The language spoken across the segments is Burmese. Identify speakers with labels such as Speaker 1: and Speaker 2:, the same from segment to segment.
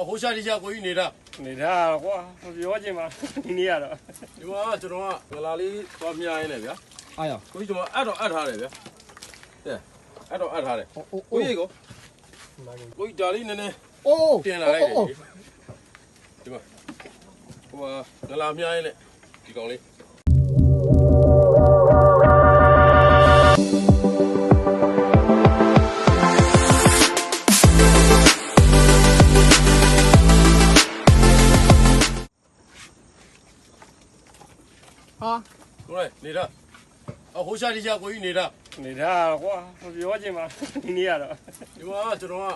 Speaker 1: အဟိုရှာဒီရှာကိုကြီးနေတာ
Speaker 2: နေတာကွာမပြောချင်ပါဒီနေ့ကတော့
Speaker 1: ဒီမှာကကျွန်တော်ကငလာလေးသွားမြားရင်းလေဗျာ
Speaker 3: အားရ
Speaker 1: ကိုကြီးကျွန်တော်အပ်တော့အပ်ထားတယ်ဗျာတဲ့အပ်တော့အပ်ထားတယ်
Speaker 3: အိုးအိုး
Speaker 1: ကိုကြီးကိုကိုကြီးဒါလေးနည်းနည်း
Speaker 3: အိုး
Speaker 1: တင်လာလိုက်တယ်ဒီမှာဟိုကငလာမြားရင်းလေဒီကောင်လေး
Speaker 3: ဟာ
Speaker 1: ကိုရဲနေတာအဟိုရှာဒီရှာကိုကြီးနေတာ
Speaker 2: နေတာကွာမပြောချင်ပါဒီနေ့ကတော့
Speaker 1: ဒီမှာကကျွန်တော်က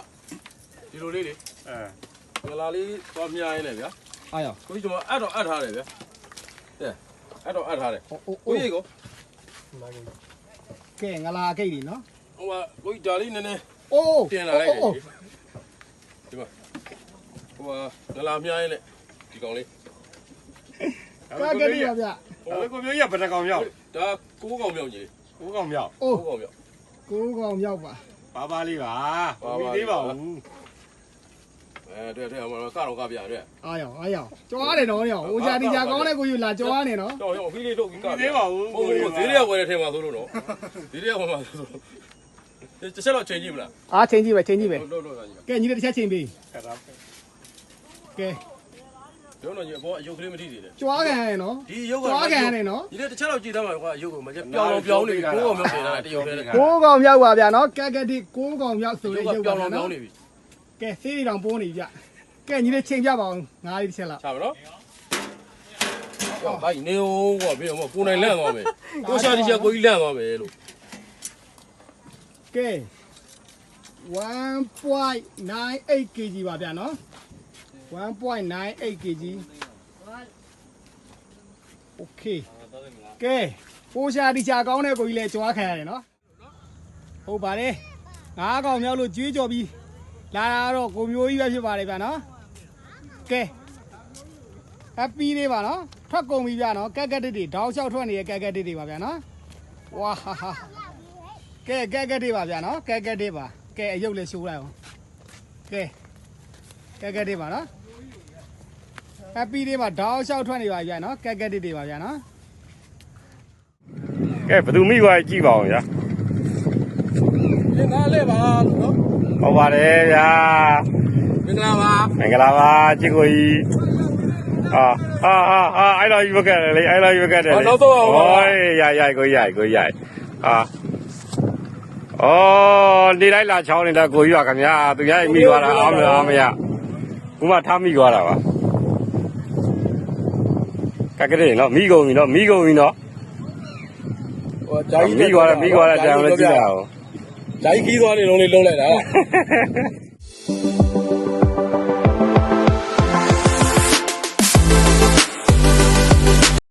Speaker 1: ဒီလိုလေးလေ
Speaker 2: အဲ
Speaker 1: ငလာလေးသွားမြားရင်းလေဗျာ
Speaker 3: အားရ
Speaker 1: ကိုကြီးကျွန်တော်အပ်တော့အပ်ထားတယ်ဗျာတဲ့အဲ့တော့အပ်ထားတယ်
Speaker 3: အိုးအိုး
Speaker 1: ကိုကြီးကို
Speaker 3: ကဲငလာကိတ်လीနော်
Speaker 1: ဟိုကကိုကြီးဒါလေးနည်းနည်း
Speaker 3: အိုး
Speaker 1: တင်လာလိုက်တယ်ဒီမှာဟိုကငလာမြားရင်းလေဒီကောင်လေး
Speaker 3: ကာကတိပါဗျ
Speaker 2: ဟိုကိုမျိုးကြီးကဘယ်နှကောင်မြောက်
Speaker 1: ဒါကိုးကောင်မြောက်ကြီး
Speaker 2: ကိုကောင်မြောက်
Speaker 3: အိုး
Speaker 1: ကိုးကောင်မြောက်
Speaker 3: ကိုးကောင်မြောက်ပါ
Speaker 2: ပါပါလေးပါ
Speaker 1: ပါ
Speaker 2: မ
Speaker 1: ပါ
Speaker 2: ပြီး
Speaker 1: လေး
Speaker 2: သေး
Speaker 1: ပါ
Speaker 2: ပါဘူး
Speaker 1: အဲတွေ့တွေ့ဟိုကတော့ကပြတွေ့
Speaker 3: အားရအားရကြွားတယ်နော်ရောဟိုချာဒီချာကောင်းတဲ့ကိုယူလာကြွားနေနော်
Speaker 1: တော့ရောပြီးလေးတော့က
Speaker 2: မပြီးသေးပါဘူး
Speaker 1: ဟိုဈေးတွေကဝယ်တဲ့ထဲမှာသို့လို့နော်ဈေးတွေကဝယ်မှာသို့လို့တစ်ချက်တော့ချိန်ကြည့်မလား
Speaker 3: အားချင်းကြည့်ပဲချင်းကြည့်ပဲ
Speaker 1: လို့လို့ကကြီး
Speaker 3: ကဲညီလေးတစ်ချက်ချင်းပေး
Speaker 2: ကဲ ဒါ
Speaker 3: ကဲ
Speaker 1: ပြောတော့ညီဘောအယုတ်ကလေးမထိသေးတယ်
Speaker 3: ကြွားခံရနော်
Speaker 1: ဒီယုတ်က
Speaker 3: ကြွားခံရတယ်နော်
Speaker 1: ဒီတစ်ချက်တော့ကြည့်သားမှာကွာအယုတ်ကမပြောင်းတော့ပြောင်းနေပြီကိုးကောင်မြောက်နေတာတရုတ်လေး
Speaker 3: ကိုးကောင်မြောက်ပါဗျာနော်ကကတိကိုးကောင်မြောက်ဆို
Speaker 1: ယု
Speaker 3: တဲ့
Speaker 1: တ်က
Speaker 3: ရုပ်
Speaker 1: ပြော
Speaker 3: ပါ
Speaker 1: င်း
Speaker 3: ဗျာ
Speaker 1: တော့ပြော
Speaker 3: နော်
Speaker 1: င်းနေပြီ
Speaker 3: ကဲစေးရီတောင်ပိုးနေဗျကဲညီလေးချိန်ပြပါအောင်ငါးလေးတစ်ချက်လောက်
Speaker 1: ချပါနော်ဟောဘိုင်နေဦးကွာပြီးတော့ကိုနိုင်လန့်သွားမယ်ကိုရှာဒီရှာကိုကြီးလန့်သွားမယ်လို့
Speaker 3: ကဲ1.98 kg ပါဗျာနော် 1.98 kg okay ကဲပိုးရှာဒီချာကောင်းတဲ့ကိုကြီးလဲကြွားခံရတယ်နော်ဟုတ်ပါတယ်ငါးကောင်မြောက်လို့ကျွေးကြော်ပြီးလာတာတော့ကိုမျိုးကြီးပဲဖြစ်ပါတယ်ဗျာနော်ကဲ happy လေးပါနော်ထွက်ကုန်ပြီဗျာနော်ကက်ကက်တစ်တွေတောက်လျှောက်ထွက်နေတဲ့ကက်ကက်တစ်တွေပါဗျာနော်ဝါဟာဟာကဲကက်ကက်တွေပါဗျာနော်ကက်ကက်တွေပါကဲအယုတ်လေးရှိုးလိုက်အောင်ကဲကက်ကက်တွေပါနော် happy လေးပါတောက်လျှောက်ထွက်နေပါဗျာနော်ကက်ကက်တွေပါဗျာနော်
Speaker 2: ကဲဘယ်သူမိသွားကြည့်ပါအောင်ဗျာ
Speaker 1: ဒီငါလေးပါလို့နော်
Speaker 2: ဟုတ်ပါတယ်ဗျာ
Speaker 1: မင်္ဂလာပါ
Speaker 2: မင်္ဂလာပါချစ်ကိုကြီးဟာဟာဟာဟာအဲ့လိုယူခဲ့တယ်လေအဲ့လိုယူခဲ့တယ်လေဟိုးရရကိုရကိုရဟာအော်နေလိုက်လာချောင်းနေတာကိုကြီးပါခင်ဗျာသူရမိသွားတာအားမအားမရခုမှထားမိသွားတာပါ ကကလေးနော်မိကုန်ပြီနော်မိကုန်ပြီနော်
Speaker 1: ဟိုဂျာကြီး
Speaker 2: မိသွားတယ်မိသွားတယ်ကြံလို့ကြည့်ရအောင်
Speaker 1: ဂျာကြီးခီးသွားနေလုံးလေးလုံးလိုက်တာ